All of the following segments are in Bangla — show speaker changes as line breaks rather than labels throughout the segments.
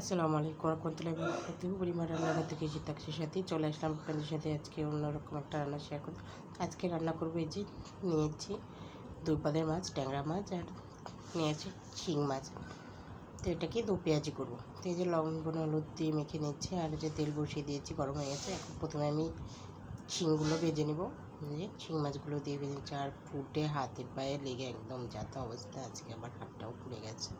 আসসালামু আলাইকুম রহমতুল্লাহ বরকাতুহু পরিমাণ রান্নাঘর থেকে শীতাক্ষের সাথে চলে আসলাম। আপনাদের সাথে আজকে অন্যরকম একটা রান্না শেয়ার করব। আজকে রান্না করব এই যে নিয়েছি দুই পাদের মাছ, ট্যাংরা মাছ আর নিয়েছি শিং মাছ। তো এটাকে দু পেঁয়াজি করব। তো এই যে লবণ, হলুদ দিয়ে মেখে নিচ্ছি আর যে তেল বসিয়ে দিয়েছি, গরম হয়ে গেছে। এখন প্রথমে আমি শিংগুলো ভেজে নেব। যে শিং মাছগুলো দিয়ে ভেজে নিচ্ছি। আর ফুটে হাতে পায়ে লেগে একদম যাতা অবস্থা। আজকে আবার হাতটাও পুড়ে গেছে।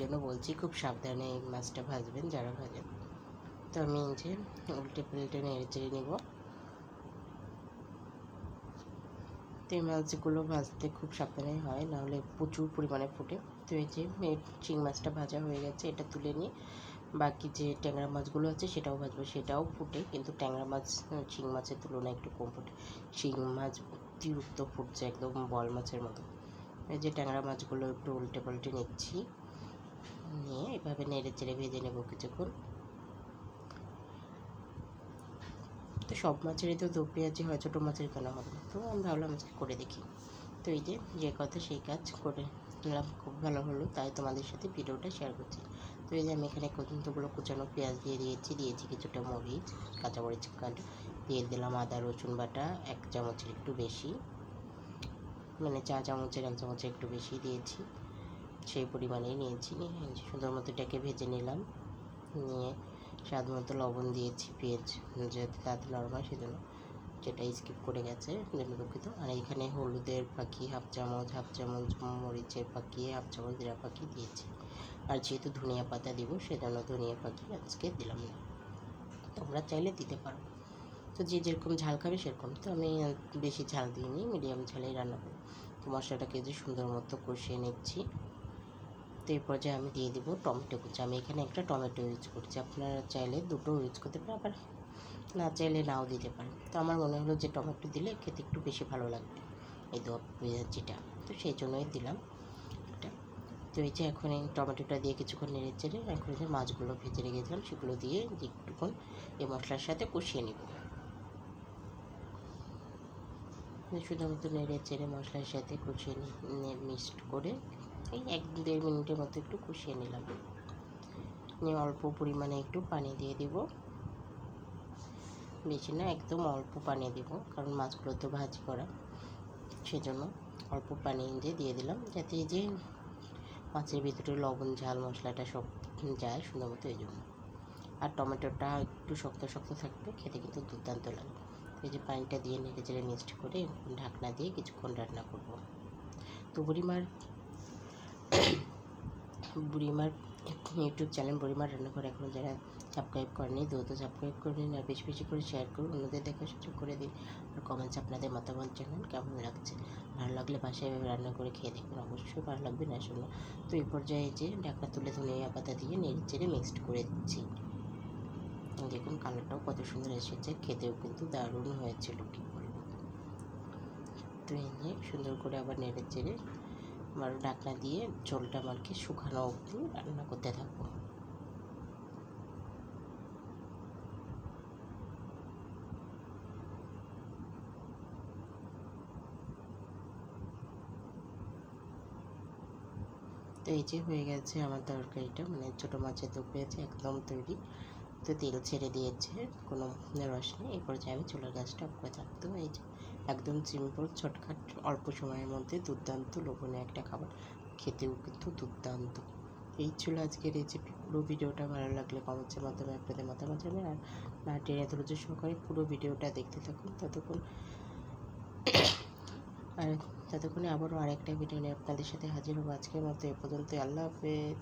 জন্য বলছি খুব সাবধানে এই মাছটা ভাজবেন, যারা ভাজেন। তো আমি যে উল্টে পাল্টে নেড়ে চেড়ে নেব। তো এই মাছগুলো ভাজতে খুব সাবধানে হয়, নাহলে প্রচুর পরিমাণে ফুটে। তো এই যে চিং মাছটা ভাজা হয়ে গেছে, এটা তুলে নিয়ে বাকি যে ট্যাংরা মাছগুলো আছে সেটাও ভাজবো, সেটাও ফুটে, কিন্তু ট্যাংরা মাছ চিং মাছের তুলনায় একটু কম ফুটে। চিং মাছ অতিরিক্ত ফুটছে একদম বল মাছের মতো। এই যে ট্যাংরা মাছগুলো একটু উল্টে পাল্টে নিচ্ছি। নিয়ে এভাবে নেড়ে চেড়ে ভেজে নেব কিছুক্ষণ। তো সব মাছেরই তো দু পেঁয়াজি হয়, ছোটো মাছের কেন হবে তো আমি ভাবলাম আজকে করে দেখি। তো এই যে যে কথা সেই কাজ করে নিলাম, খুব ভালো হলো, তাই তোমাদের সাথে ভিডিওটা শেয়ার করছি। তো এই যে আমি এখানে কতগুলো কুচানো পেঁয়াজ দিয়ে দিয়েছি দিয়েছি কিছুটা মরিচ, কাঁচামরিচ কাট দিয়ে দিলাম আদা, রসুন বাটা, এক চামচের একটু বেশি মানে চা চামচের এক চামচের একটু বেশি দিয়েছি। সেই পরিমাণেই নিয়েছি। সুন্দর মতো এটাকে ভেজে নিলাম। নিয়ে স্বাদ মতো লবণ দিয়েছি, পেঁয়াজ যেহেতু তাড়াতাড়ি নরম হয় সেজন্য যেটা স্কিপ করে গেছে জন্য দুঃখিত আর এখানে হলুদের পাখি হাফ চামচ হাফ চামচ মরিচের পাখি হাফ চামচ জিরা পাখি দিয়েছি। আর যেহেতু ধনিয়া পাতা দিব, সেজন্য ধনিয়া পাখি আজকে দিলাম না। তোমরা চাইলে দিতে পারো। তো যে যেরকম ঝাল খাবে সেরকম। তো আমি বেশি ঝাল দিইনি মিডিয়াম ঝালেই রান্না করি তো মশলাটাকে যে সুন্দর মতো কষিয়ে নিচ্ছি। তো এই পর্যায়ে আমি দিয়ে দিব টমেটো কুচি। আমি এখানে একটা টমেটো ইউজ করছি। আপনারা চাইলে দুটো ইউজ করতে পারেন, আবার না চাইলে নাও দিতে পারেন। তো আমার মনে হলো যে টমেটো দিলে খেতে একটু বেশি ভালো লাগবে এই দো পেঁয়াজিটা। তো সেই জন্যই দিলাম এটা। তো এই যে এখন এই টমেটোটা দিয়ে কিছুক্ষণ নেড়ে চেড়ে এখন যে মাছগুলো ভেজে রেখেছিলাম, সেগুলো দিয়ে একটুক্ষণ এই মশলার সাথে কষিয়ে নেব। শুধুমাত্র নেড়ে চেড়ে মশলার সাথে কষিয়ে মিক্সড করে এই এক দেড় মিনিটের মতো একটু কষিয়ে নিলাম। নিয়ে অল্প পরিমাণে একটু পানি দিয়ে দিব। বেশি না, একদম অল্প পানি দিব, কারণ মাছগুলো তো ভাজি করা। সেজন্য অল্প পানি দিয়ে দিয়ে দিলাম, যাতে যে মাছের ভিতরে লবণ, ঝাল, মশলাটা সব যায় সুন্দর মতো এই জন্য। আর টমেটোটা একটু শক্ত শক্ত থাকবে, খেতে কিন্তু দুর্দান্ত লাগবে। এই যে পানিটা দিয়ে নেড়ে চেড়ে মিক্সড করে ঢাকনা দিয়ে কিছুক্ষণ রান্না করব। তো বুড়িমার বুড়িমার ইউটিউব চ্যানেল বুড়িমার রান্নাঘর এখনও যারা সাবস্ক্রাইব করেনি, দ্রুত সাবস্ক্রাইব করে নিন আর বেশি বেশি করে শেয়ার করুন। অন্যদের দেখার সুযোগ করে দিন আর কমেন্টস আপনাদের মতামত জানান, কেমন লাগছে? ভালো লাগলে বাসায় এভাবে রান্না করে খেয়ে দেখবেন অবশ্যই ভালো লাগবে না, শুনে। তো এই পর্যায়ে যে ঢাকা তুলে ধনিয়া পাতা দিয়ে নেড়ে চেড়ে মিক্সড করে দিচ্ছি। দেখুন কালারটাও কত সুন্দর এসেছে, খেতেও কিন্তু দারুণ হয়েছিল কী বলব। তো এই যে সুন্দর করে আবার নেড়ে চেড়ে আবার ঢাকনা দিয়ে ঝোলটা আমাকে শুকানো অবধি রান্না করতে থাকব। তো এই যে হয়ে গেছে আমার তরকারিটা মানে ছোটো মাছের দু একদম তৈরি। তো তেল ছেড়ে দিয়েছে, কোনো রস নেই। এরপর যে আমি চুলার গাছটা অফ করে থাকতো এই যে, একদম সিম্পল ছোটখাট, অল্প সময়ের মধ্যে দুর্দান্ত লোভনীয় একটা খাবার। খেতেও কিন্তু দুর্দান্ত। এই ছিল আজকের রেসিপি পুরো ভিডিওটা ভালো লাগলে কমেন্টসের মাধ্যমে আপনাদের মতামত জানাবেন। আর না টেনে ধৈর্য সহকারে পুরো ভিডিওটা দেখতে থাকুন। ততক্ষণ আর ততক্ষণে আবারও আরেকটা ভিডিও নিয়ে আপনাদের সাথে হাজির হব। আজকের মতো এ পর্যন্ত আল্লাহ হাফেজ।